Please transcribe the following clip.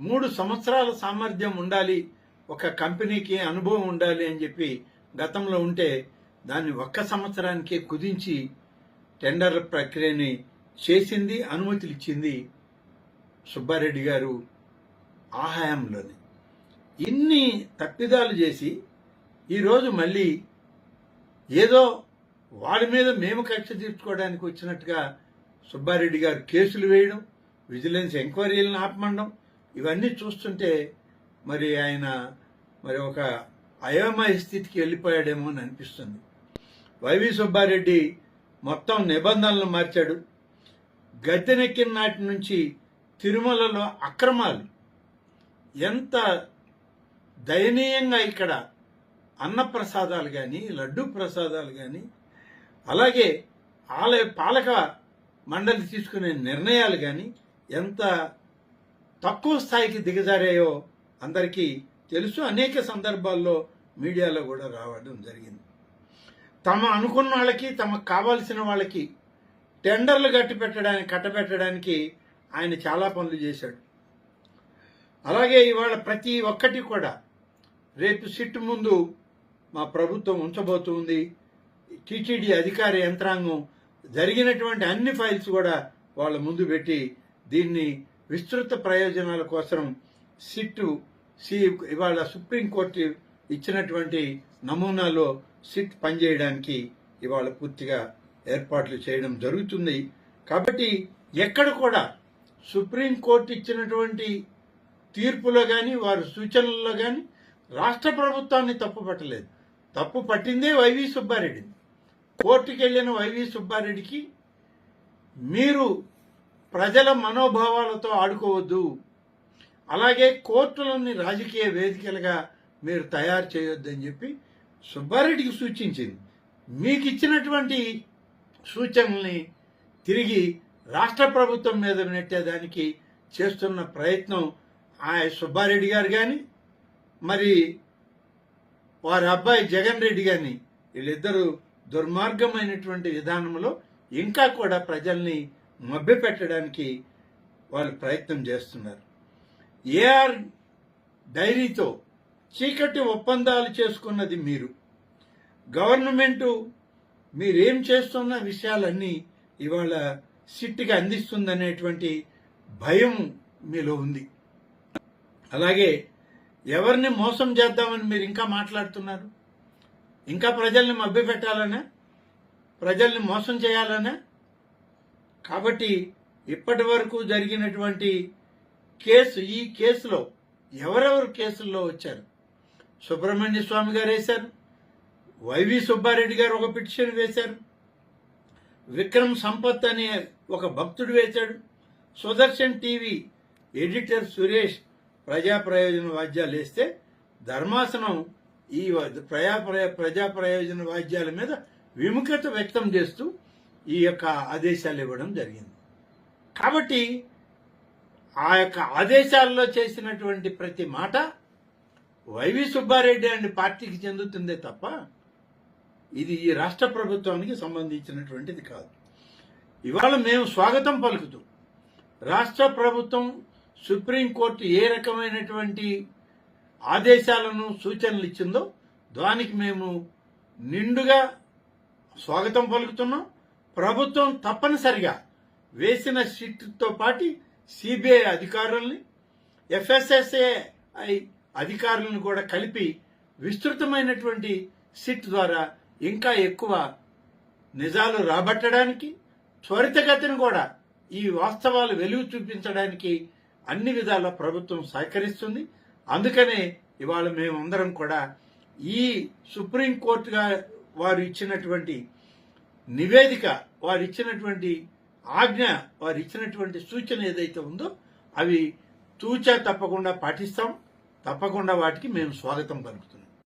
మూడు సంవత్సరాల సామర్థ్యం ఉండాలి ఒక కంపెనీకి అనుభవం ఉండాలి అని చెప్పి గతంలో ఉంటే దాన్ని ఒక్క సంవత్సరానికే కుదించి టెండర్ ప్రక్రియని చేసింది అనుమతులు ఇచ్చింది సుబ్బారెడ్డి గారు ఆ హయాంలోనే ఇన్ని తప్పిదాలు చేసి ఈరోజు మళ్ళీ ఏదో వాడి మీద మేము కక్ష తీర్చుకోవడానికి వచ్చినట్టుగా సుబ్బారెడ్డి గారు కేసులు వేయడం విజిలెన్స్ ఎంక్వైరీలను ఆపమండం ఇవన్నీ చూస్తుంటే మరి ఆయన మరి ఒక అయోమయ స్థితికి వెళ్ళిపోయాడేమో అని అనిపిస్తుంది. వైవి సుబ్బారెడ్డి మొత్తం నిబంధనలు మార్చాడు. గద్దెనెక్కిన నాటి నుంచి తిరుమలలో అక్రమాలు. ఎంత దయనీయంగా ఇక్కడ అన్నప్రసాదాలు కానీ లడ్డు ప్రసాదాలు కానీ అలాగే ఆలయ పాలక మండలి తీసుకునే నిర్ణయాలు కానీ ఎంత తక్కువ స్థాయికి దిగజారాయో అందరికీ తెలుసు. అనేక సందర్భాల్లో మీడియాలో కూడా రావడం జరిగింది. తమ అనుకున్న వాళ్ళకి తమకు కావాల్సిన వాళ్ళకి టెండర్లు కట్టి పెట్టడానికి కట్టబెట్టడానికి ఆయన చాలా పనులు చేశాడు. అలాగే ఇవాళ ప్రతి ఒక్కటి కూడా రేపు సిట్ ముందు మా ప్రభుత్వం ఉంచబోతుంది. టీటీడీ అధికార యంత్రాంగం జరిగినటువంటి అన్ని ఫైల్స్ కూడా వాళ్ళ ముందు పెట్టి దీన్ని విస్తృత ప్రయోజనాల కోసం సిట్టు సి ఇవాళ సుప్రీంకోర్టు ఇచ్చినటువంటి నమూనాలో సిట్ పనిచేయడానికి ఇవాళ పూర్తిగా ఏర్పాట్లు చేయడం జరుగుతుంది. కాబట్టి ఎక్కడ కూడా సుప్రీంకోర్టు ఇచ్చినటువంటి తీర్పులో కానీ వారి సూచనల్లో కానీ రాష్ట్ర ప్రభుత్వాన్ని తప్పు పట్టలేదు. తప్పు పట్టిందే వైవి సుబ్బారెడ్డి. కోర్టుకెళ్ళిన వైవి సుబ్బారెడ్డికి మీరు ప్రజల మనోభావాలతో ఆడుకోవద్దు. అలాగే కోర్టులని రాజకీయ వేదికలుగా మీరు తయారు చేయొద్దని చెప్పి సుబ్బారెడ్డికి సూచించింది. మీకు ఇచ్చినటువంటి సూచనల్ని తిరిగి రాష్ట్ర ప్రభుత్వం మీద నెట్టేదానికి చేస్తున్న ప్రయత్నం ఆ సుబ్బారెడ్డి గారు కానీ మరి వారి అబ్బాయి జగన్ రెడ్డి కానీ వీళ్ళిద్దరూ దుర్మార్గమైనటువంటి విధానంలో ఇంకా కూడా ప్రజల్ని మభ్యపెట్టడానికి వాళ్ళు ప్రయత్నం చేస్తున్నారు. ఏఆర్ డైరీతో చీకటి ఒప్పందాలు చేసుకున్నది మీరు. గవర్నమెంటు మీరేం చేస్తున్న విషయాలన్నీ ఇవాళ సిట్టికి అందిస్తుందనేటువంటి భయం మీలో ఉంది. అలాగే ఎవరిని మోసం చేద్దామని మీరు ఇంకా మాట్లాడుతున్నారు? ఇంకా ప్రజల్ని మభ్యపెట్టాలనా ప్రజల్ని మోసం చేయాలనా? కాబట్టి ఇప్పటి వరకు జరిగినటువంటి కేసు ఈ కేసులో ఎవరెవరు కేసుల్లో వచ్చారు? సుబ్రహ్మణ్య స్వామి గారు వేశారు వైవి సుబ్బారెడ్డి గారు ఒక పిటిషన్ వేశారు విక్రమ్ సంపత్ అనే ఒక భక్తుడు వేశాడు సుదర్శన్ టీవీ ఎడిటర్ సురేష్ ప్రజా ప్రయోజన వాద్యాలు వేస్తే ధర్మాసనం ఈ ప్రజా ప్రయ- ప్రజా ప్రయోజన వాద్యాల మీద విముఖత వ్యక్తం చేస్తూ ఈ యొక్క ఆదేశాలు ఇవ్వడం జరిగింది. కాబట్టి ఆ యొక్క ఆదేశాల్లో చేసినటువంటి ప్రతి మాట వైవి సుబ్బారెడ్డి అనే పార్టీకి చెందుతుందే తప్ప ఇది ఈ రాష్ట్ర ప్రభుత్వానికి సంబంధించినటువంటిది కాదు. ఇవాళ మేము స్వాగతం పలుకుతూ రాష్ట్ర ప్రభుత్వం సుప్రీంకోర్టు ఏ రకమైనటువంటి ఆదేశాలను సూచనలు ఇచ్చిందో దానికి మేము నిండుగా స్వాగతం పలుకుతున్నాం. ప్రభుత్వం తప్పనిసరిగా వేసిన షిట్తో పాటు సిబిఐ అధికారుల్ని ఎఫ్ఎస్ఎస్ఏఐ అధికారులను కూడా కలిపి విస్తృతమైనటువంటి సిట్ ద్వారా ఇంకా ఎక్కువ నిజాలు రాబట్టడానికి త్వరితగతిని కూడా ఈ వాస్తవాలు వెలుగు చూపించడానికి అన్ని విధాల ప్రభుత్వం సహకరిస్తుంది. అందుకనే ఇవాళ మేమందరం కూడా ఈ సుప్రీంకోర్టుగా వారు ఇచ్చినటువంటి నివేదిక వారు ఇచ్చినటువంటి ఆజ్ఞ వారు ఇచ్చినటువంటి సూచన ఏదైతే ఉందో అవి తూచా తప్పకుండా పాటిస్తాం. తప్పకుండా వాటికి మేము స్వాగతం పలుకుతున్నాం.